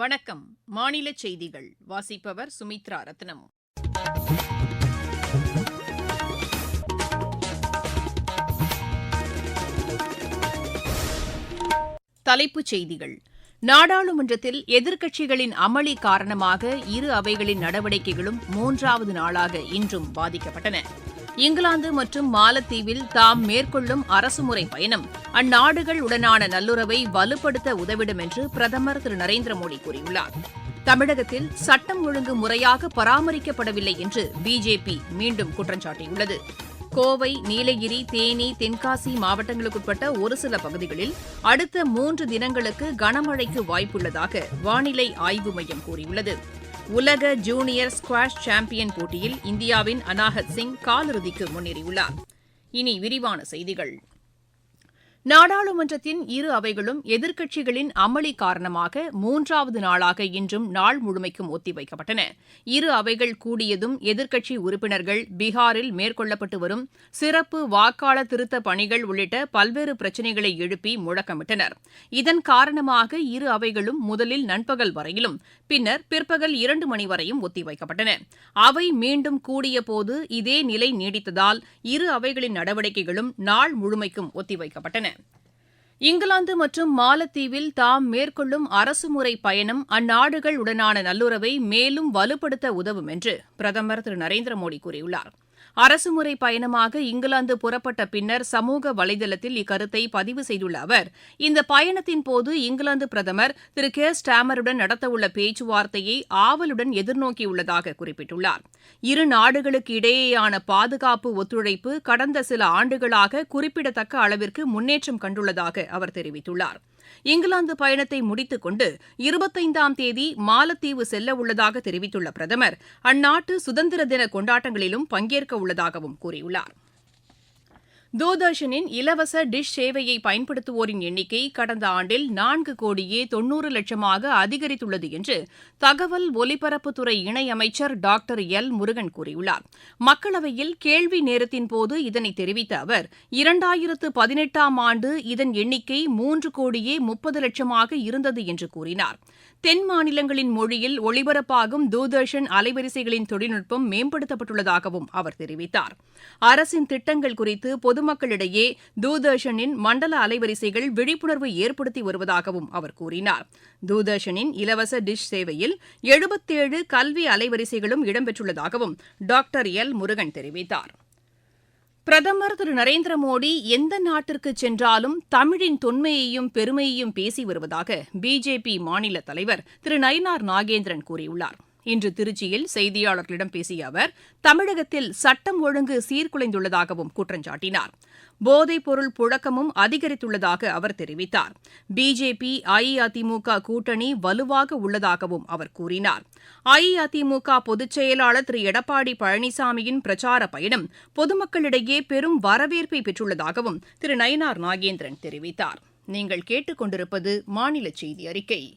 வணக்கம். மாநில செய்திகள். வாசிப்பவர் சுமித்ரா ரத்னம். தலைப்புச் செய்திகள். நாடாளுமன்றத்தில் எதிர்க்கட்சிகளின் அமளி காரணமாக இரு அவைகளின் நடவடிக்கைகளும் மூன்றாவது நாளாக இன்றும் பாதிக்கப்பட்டன. இங்கிலாந்து மற்றும் மாலத்தீவில் தாம் மேற்கொள்ளும் அரசுமுறை பயணம் அந்நாடுகள் உடனான நல்லுறவை வலுப்படுத்த உதவிடும் என்று பிரதமர் திரு நரேந்திர மோடி கூறியுள்ளார். தமிழகத்தில் சட்டம் ஒழுங்கு முறையாக பராமரிக்கப்படவில்லை என்று பிஜேபி மீண்டும் குற்றம் சாட்டியுள்ளது. கோவை நீலகிரி தேனி தென்காசி மாவட்டங்களுக்குட்பட்ட ஒரு சில பகுதிகளில் அடுத்த மூன்று தினங்களுக்கு கனமழைக்கு வாய்ப்புள்ளதாக வானிலை ஆய்வு மையம் கூறியுள்ளது. உலக ஜூனியர் ஸ்குவாஷ் சாம்பியன் போட்டியில் இந்தியாவின் அனாஹத் சிங் காலிறுதிக்கு முன்னேறியுள்ளார். இனி விரிவான செய்திகள். நாடாளுமன்றத்தின் இரு அவைகளும் எதிர்க்கட்சிகளின் அமளி காரணமாக மூன்றாவது நாளாக இன்றும் நாள் முழுமைக்கும் ஒத்திவைக்கப்பட்டன. இரு அவைகள் கூடியதும் எதிர்க்கட்சி உறுப்பினர்கள் பீகாரில் மேற்கொள்ளப்பட்டு வரும் சிறப்பு வாக்காளர் திருத்த பணிகள் உள்ளிட்ட பல்வேறு பிரச்சினைகளை எழுப்பி முழக்கமிட்டனர். இதன் காரணமாக இரு அவைகளும் முதலில் நண்பகல் வரையிலும் பின்னர் பிற்பகல் இரண்டு மணி வரையும் ஒத்திவைக்கப்பட்டன. அவை மீண்டும் கூடியபோது இதே நிலை நீடித்ததால் இரு அவைகளின் நடவடிக்கைகளும் நாள் முழுமைக்கும் ஒத்திவைக்கப்பட்டன. இங்கிலாந்து மற்றும் மாலத்தீவில் தாம் மேற்கொள்ளும் அரசுமுறை பயணம் அந்நாடுகள் உடனான நல்லுறவை மேலும் வலுப்படுத்த உதவும் என்று பிரதமர் திரு நரேந்திர மோடி கூறியுள்ளார். அரசுமுறை பயணமாக இங்கிலாந்து புறப்பட்ட பின்னர் சமூக வலைதளத்தில் இக்கருத்தை பதிவு செய்துள்ள அவர் இந்த பயணத்தின் போது இங்கிலாந்து பிரதமர் திரு கே. ஸ்டாமருடன் நடத்தவுள்ள பேச்சுவார்த்தையை ஆவலுடன் எதிர்நோக்கியுள்ளதாக குறிப்பிட்டுள்ளார். இரு நாடுகளுக்கு இடையேயான பாதுகாப்பு ஒத்துழைப்பு கடந்த சில ஆண்டுகளாக குறிப்பிடத்தக்க அளவிற்கு முன்னேற்றம் கண்டுள்ளதாக அவர் தெரிவித்துள்ளார். இங்கிலாந்து பயணத்தை முடித்துக் கொண்டு இருபத்தைந்தாம் தேதி மாலத்தீவு செல்ல உள்ளதாக தெரிவித்துள்ள பிரதமர் அந்நாட்டு சுதந்திர தின கொண்டாட்டங்களிலும் பங்கேற்க உள்ளதாகவும் கூறியுள்ளார். தூர்தர்ஷனின் இலவச டிஷ் சேவையை பயன்படுத்துவோரின் எண்ணிக்கை கடந்த ஆண்டில் நான்கு கோடியே தொன்னூறு லட்சமாக அதிகரித்துள்ளது என்று தகவல் ஒலிபரப்புத்துறை இணையமைச்சர் டாக்டர் எல். முருகன் கூறியுள்ளார். மக்களவையில் கேள்வி நேரத்தின் போது இதனை தெரிவித்த அவர் இரண்டாயிரத்து பதினெட்டாம் ஆண்டு இதன் எண்ணிக்கை மூன்று கோடியே முப்பது லட்சமாக இருந்தது என்று கூறினார். தென் மாநிலங்களின் மொழியில் ஒளிபரப்பாகும் தூர்தர்ஷன் அலைவரிசைகளின் தொழில்நுட்பம் மேம்படுத்தப்பட்டுள்ளதாகவும் அவர் தெரிவித்தார். அரசின் திட்டங்கள் குறித்து பொது பொதுமக்களிடையே தூர்தர்ஷனின் மண்டல அலைவரிசைகள் விழிப்புணர்வு ஏற்படுத்தி வருவதாகவும் அவர் கூறினார். தூர்தர்ஷனின் இலவச டிஷ் சேவையில் எழுபத்தேழு கல்வி அலைவரிசைகளும் இடம்பெற்றுள்ளதாகவும் டாக்டர் எல். முருகன் தெரிவித்தார். பிரதமர் திரு. நரேந்திர மோடி எந்த நாட்டிற்கு சென்றாலும் தமிழின் தொன்மையையும் பெருமையையும் பேசி வருவதாக பிஜேபி மாநில தலைவர் திரு. நயினார் நாகேந்திரன் கூறியுள்ளாா் இன்று திருச்சியில் செய்தியாளர்களிடம் பேசிய அவர் தமிழகத்தில் சட்டம் ஒழுங்கு சீர்குலைந்துள்ளதாகவும் குற்றம் சாட்டினார். போதைப் பொருள் புழக்கமும் அதிகரித்துள்ளதாக அவர் தெரிவித்தார். பிஜேபி அஇஅதிமுக கூட்டணி வலுவாக உள்ளதாகவும் அவர் கூறினார். அஇஅதிமுக பொதுச் செயலாளர் திரு. எடப்பாடி பழனிசாமியின் பிரச்சார பயணம் பொதுமக்களிடையே பெரும் வரவேற்பை பெற்றுள்ளதாகவும் திரு. நயினார் நாகேந்திரன் தெரிவித்தார். நீங்கள் கேட்டுக்கொண்டிருப்பது மாநில செய்தி அறிக்கை.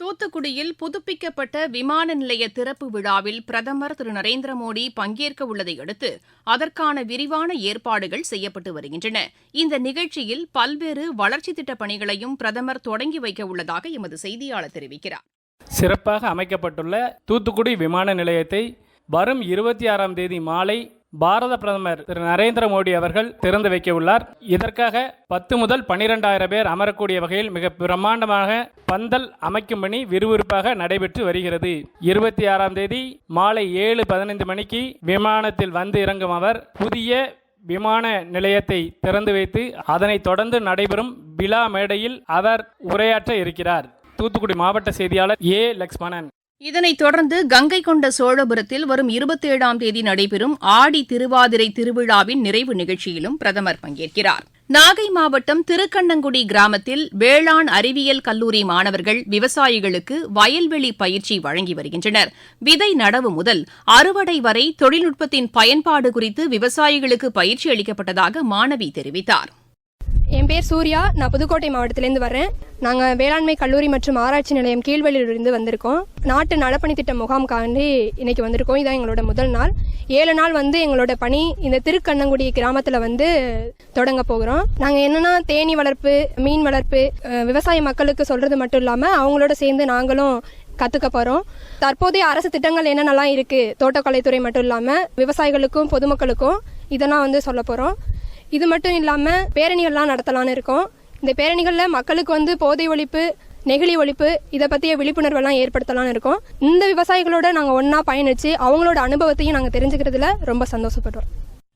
தூத்துக்குடியில் புதுப்பிக்கப்பட்ட விமான நிலைய திறப்பு விழாவில் பிரதமர் திரு. நரேந்திர மோடி பங்கேற்க உள்ளதை அடுத்து அதற்கான விரிவான ஏற்பாடுகள் செய்யப்பட்டு வருகின்றன. இந்த நிகழ்ச்சியில் பல்வேறு வளர்ச்சித் திட்டப் பணிகளையும் பிரதமர் தொடங்கி வைக்க உள்ளதாக எமது செய்தியாளர் தெரிவிக்கிறார். சிறப்பாக அமைக்கப்பட்டுள்ள தூத்துக்குடி விமான நிலையத்தை வரும் இருபத்தி ஆறாம் தேதி மாலை பாரத பிரதமர் திரு நரேந்திர மோடி அவர்கள் திறந்து வைக்க உள்ளார் இதற்காக பத்து முதல் பன்னிரெண்டாயிரம் பேர் அமரக்கூடிய வகையில் மிக பிரம்மாண்டமாக பந்தல் அமைக்கும் பணி விறுவிறுப்பாக நடைபெற்று வருகிறது. இருபத்தி ஆறாம் தேதி மாலை ஏழு பதினைந்து மணிக்கு விமானத்தில் வந்து இறங்கும் அவர் புதிய விமான நிலையத்தை திறந்து வைத்து அதனைத் தொடர்ந்து நடைபெறும் விழா மேடையில் அவர் உரையாற்ற இருக்கிறார். தூத்துக்குடி மாவட்ட செய்தியாளர் ஏ லக்ஷ்மணன். இதனைத் தொடர்ந்து கங்கை கொண்ட சோழபுரத்தில் வரும் இருபத்தேழாம் தேதி நடைபெறும் ஆடி திருவாதிரை திருவிழாவின் நிறைவு நிகழ்ச்சியிலும் பிரதமர் பங்கேற்கிறார். நாகை மாவட்டம் திருக்கண்ணங்குடி கிராமத்தில் வேளாண் அறிவியல் கல்லூரி மாணவர்கள் விவசாயிகளுக்கு வயல்வெளி பயிற்சி வழங்கி வருகின்றனர். விதை நடவு முதல் அறுவடை வரை தொழில்நுட்பத்தின் பயன்பாடு குறித்து விவசாயிகளுக்கு பயிற்சி அளிக்கப்பட்டதாக மாணவி தெரிவித்தார். என் பேர் சூர்யா. நான் புதுக்கோட்டை மாவட்டத்திலேருந்து வரேன் நாங்கள் வேளாண்மை கல்லூரி மற்றும் ஆராய்ச்சி நிலையம் கீழ்வெளியிலிருந்து வந்திருக்கோம். நாட்டு நலப்பணி திட்ட முகாமுக்காண்டி இன்னைக்கு வந்திருக்கோம். இதான் எங்களோட முதல் நாள். ஏழு நாள் வந்து எங்களோட பணி இந்த திருக்கண்ணங்குடி கிராமத்தில் வந்து தொடங்க போகிறோம். நாங்கள் என்னென்னா தேனீ வளர்ப்பு மீன் வளர்ப்பு விவசாய மக்களுக்கு சொல்கிறது மட்டும் இல்லாமல் அவங்களோட சேர்ந்து நாங்களும் கற்றுக்க போகிறோம் தற்போதைய அரசு திட்டங்கள் என்னென்னலாம் இருக்குது தோட்டக்கலைத்துறை மட்டும் இல்லாமல் விவசாயிகளுக்கும் பொதுமக்களுக்கும் இதெல்லாம் வந்து சொல்ல போகிறோம் இது மட்டும் இல்லாமல் பேரணிகள்லாம் நடத்தலான்னு இருக்கோம். இந்த பேரணிகளில் மக்களுக்கு வந்து போதை ஒழிப்பு நெகிழி ஒழிப்பு இதை பற்றிய விழிப்புணர்வெல்லாம் ஏற்படுத்தலாம்னு இருக்கோம். இந்த விவசாயிகளோட நாங்கள் ஒன்றா பயணித்து அவங்களோட அனுபவத்தையும் நாங்கள் தெரிஞ்சுக்கிறதுல ரொம்ப சந்தோஷப்படுறோம்.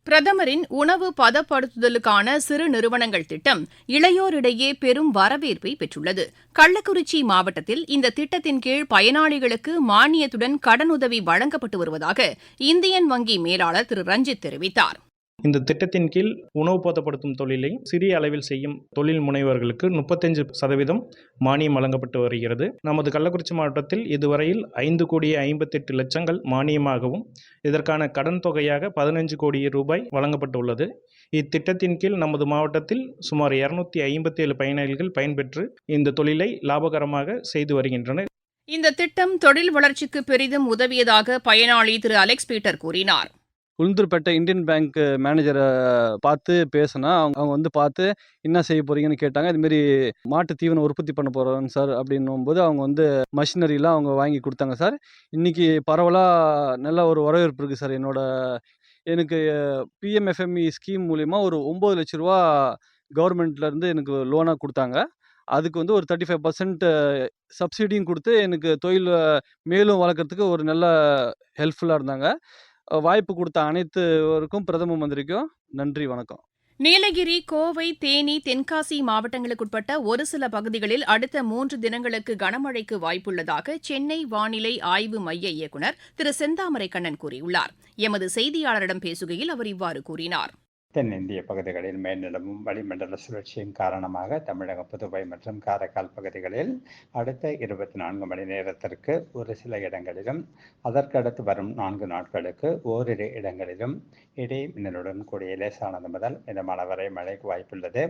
பிரதமரின் உணவு பதப்படுத்துதலுக்கான சிறு நிறுவனங்கள் திட்டம் இளையோரிடையே பெரும் வரவேற்பை பெற்றுள்ளது. கள்ளக்குறிச்சி மாவட்டத்தில் இந்த திட்டத்தின் கீழ் பயனாளிகளுக்கு மானியத்துடன் கடனுதவி வழங்கப்பட்டு வருவதாக இந்தியன் வங்கி மேலாளர் திரு ரஞ்சித் தெரிவித்தார். இந்த திட்டத்தின் கீழ் உணவு பதப்படுத்தும் தொழிலை சிறிய அளவில் செய்யும் தொழில் முனைவர்களுக்கு முப்பத்தஞ்சு சதவீதம் மானியம் வழங்கப்பட்டு வருகிறது. நமது கள்ளக்குறிச்சி மாவட்டத்தில் இதுவரையில் ஐந்து கோடியே ஐம்பத்தெட்டு லட்சங்கள் மானியமாகவும் இதற்கான கடன் தொகையாக பதினஞ்சு கோடி ரூபாய் வழங்கப்பட்டுள்ளது. இத்திட்டத்தின் கீழ் நமது மாவட்டத்தில் சுமார் இரநூத்தி ஐம்பத்தேழு பயனாளிகள் பயன்பெற்று இந்த தொழிலை லாபகரமாக செய்து வருகின்றனர். இந்த திட்டம் தொழில் வளர்ச்சிக்கு பெரிதும் உதவியதாக பயனாளி திரு அலெக்ஸ் பீட்டர் கூறினார். உளுந்தூர்பேட்டை இந்தியன் பேங்க் மேனேஜரை பார்த்து பேசினா அவங்க அவங்க வந்து பார்த்து என்ன செய்ய போறீங்கன்னு கேட்டாங்க. இதுமாரி மாட்டு தீவனம் உற்பத்தி பண்ண போகிறோம் சார். அப்படின்னும் போது அவங்க வந்து மஷினரிலாம் அவங்க வாங்கி கொடுத்தாங்க சார். இன்றைக்கி பரவலாக நல்ல ஒரு வரவேற்பு இருக்குது சார் என்னோட எனக்கு பிஎம்எஃப்எம்இ ஸ்கீம் மூலிமா ஒரு ஒம்பது லட்ச ரூபா கவர்மெண்ட்லேருந்து எனக்கு லோனாக கொடுத்தாங்க. அதுக்கு வந்து ஒரு தேர்ட்டி ஃபைவ் பர்சன்ட் சப்சிடியும் கொடுத்து எனக்கு தொழில் மேலும் வளர்க்குறதுக்கு ஒரு நல்ல ஹெல்ப்ஃபுல்லாக இருந்தாங்க. வாய்ப்பு கொடுத்த அனைத்துவருக்கும் பிரதம மந்திரிக்கும் நன்றி வணக்கம். நீலகிரி கோவை தேனி தென்காசி மாவட்டங்களுக்குட்பட்ட ஒரு சில பகுதிகளில் அடுத்த மூன்று தினங்களுக்கு கனமழைக்கு வாய்ப்புள்ளதாக சென்னை வானிலை ஆய்வு மைய இயக்குநர் திரு செந்தாமரை கண்ணன் கூறியுள்ளார். எமது செய்தியாளரிடம் பேசுகையில் அவர் இவ்வாறு கூறினார். தென்னிந்திய பகுதிகளில் மேல்நிலவும் வளிமண்டல சுழற்சியின் காரணமாக தமிழகம் புதுவை மற்றும் காரைக்கால் பகுதிகளில் அடுத்த இருபத்தி நான்கு மணி நேரத்திற்கு ஒரு சில இடங்களிலும் அதற்கடுத்து வரும் நான்கு நாட்களுக்கு ஓரிரு இடங்களிலும் இடி மின்னலுடன் கூடிய லேசானது முதல் மிதமான வரை மழைக்கு வாய்ப்புள்ளது.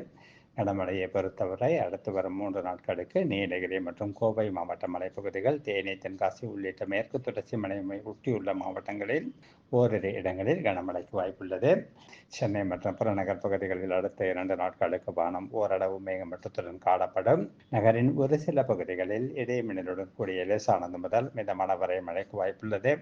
கனமழையை பொறுத்தவரை அடுத்து வரும் மூன்று நாட்களுக்கு நீலகிரி மற்றும் கோவை மாவட்ட மலைப்பகுதிகள் தேனி தென்காசி உள்ளிட்ட மேற்கு தொடர்ச்சி மலையை ஒட்டியுள்ள மாவட்டங்களில் ஓரிரு இடங்களில் கனமழைக்கு வாய்ப்புள்ளது. சென்னை மற்றும் புறநகர் பகுதிகளில் அடுத்த இரண்டு நாட்களுக்கு வானம் ஓரளவு மேகமட்டத்துடன் காணப்படும். நகரின் ஒரு சில பகுதிகளில் இடைமின்னலுடன் கூடிய லேசானது முதல் மிதமான வரை மழைக்கு வாய்ப்புள்ளது.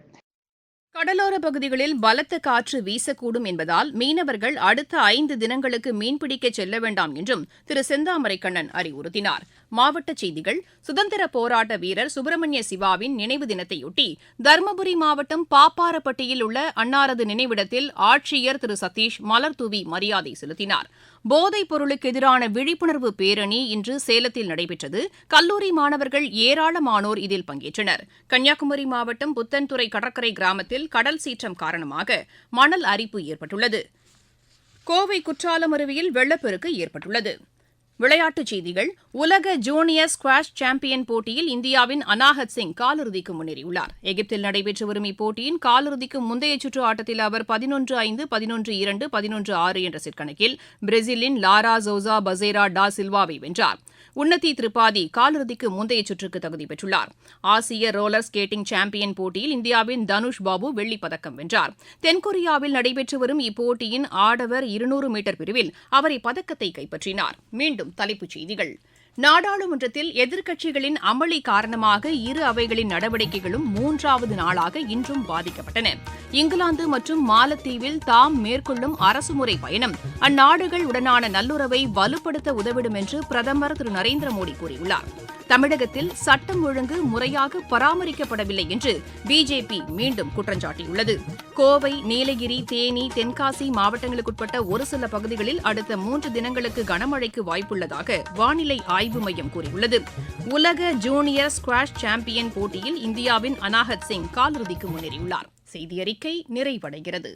கடலோர பகுதிகளில் பலத்த காற்று வீசக்கூடும் என்பதால் மீனவர்கள் அடுத்த ஐந்து தினங்களுக்கு மீன்பிடிக்க செல்ல வேண்டாம் என்றும் திரு செந்தாமரைக்கண்ணன் அறிவுறுத்தினார். மாவட்டச் செய்திகள். சுதந்திர போராட்ட வீரர் சுப்பிரமணிய சிவாவின் நினைவு தினத்தையொட்டி தருமபுரி மாவட்டம் பாப்பாரப்பட்டியில் உள்ள அன்னாரது நினைவிடத்தில் ஆட்சியர் திரு சதீஷ் மலர்தூவி மரியாதை செலுத்தினார். போதைப் பொருளுக்கு எதிரான விழிப்புணர்வு பேரணி இன்று சேலத்தில் நடைபெற்றது. கல்லூரி மாணவர்கள் ஏராளமானோர் இதில் பங்கேற்றனர். கன்னியாகுமரி மாவட்டம் புத்தன்துறை கடற்கரை கிராமத்தில் கடல் சீற்றம் காரணமாக மணல் அரிப்பு ஏற்பட்டுள்ளது. கோவை குற்றாலம் அருவியில் வெள்ளப்பெருக்கு ஏற்பட்டுள்ளது. விளையாட்டுச் செய்திகள். உலக ஜூனியர் ஸ்குவாஷ் சாம்பியன் போட்டியில் இந்தியாவின் அனாஹத் சிங் காலிறுதிக்கு முன்னேறியுள்ளார். எகிப்தில் நடைபெற்று வரும் இப்போட்டியின் காலிறுதிக்கு முந்தைய சுற்று ஆட்டத்தில் அவர் பதினொன்று ஐந்து பதினொன்று இரண்டு பதினொன்று ஆறு என்ற செட் கணக்கில் பிரேசிலின் லாரா ஜோசா பசேரா டா சில்வாவை வென்றார். உன்னதி திரிபாதி காலிறுதிக்கு முந்தைய சுற்றுக்கு தகுதி பெற்றுள்ளார். ஆசிய ரோலர் ஸ்கேட்டிங் சாம்பியன் போட்டியில் இந்தியாவின் தனுஷ் பாபு வெள்ளிப்பதக்கம் வென்றார். தென்கொரியாவில் நடைபெற்று வரும் இப்போட்டியின் ஆடவர் இருநூறு மீட்டர் பிரிவில் அவர் இப்பதக்கத்தை கைப்பற்றினார். மீண்டும் தலைப்புச் செய்திகள். நாடாளுமன்றத்தில் எதிர்க்கட்சிகளின் அமளி காரணமாக இரு அவைகளின் நடவடிக்கைகளும் மூன்றாவது நாளாக இன்றும் பாதிக்கப்பட்டன. இங்கிலாந்து மற்றும் மாலத்தீவில் தாம் மேற்கொள்ளும் அரசுமுறை பயணம் அந்நாடுகள் உடனான நல்லுறவை வலுப்படுத்த உதவிடும் என்று பிரதமர் திரு நரேந்திர மோடி கூறியுள்ளார். தமிழகத்தில் சட்டம் ஒழுங்கு முறையாக பராமரிக்கப்படவில்லை என்று பிஜேபி மீண்டும் குற்றம் சாட்டியுள்ளது. கோவை நீலகிரி தேனி தென்காசி மாவட்டங்களுக்குட்பட்ட ஒரு சில பகுதிகளில் அடுத்த மூன்று தினங்களுக்கு கனமழைக்கு வாய்ப்புள்ளதாக வானிலை ஆய்வு மையம் கூறியுள்ளது. உலக ஜூனியர் ஸ்குவாஷ் சாம்பியன் போட்டியில் இந்தியாவின் அனாஹத் சிங் காலிறுதிக்கு முன்னேறியுள்ளார். செய்தியறிக்கை நிறைவடைகிறது.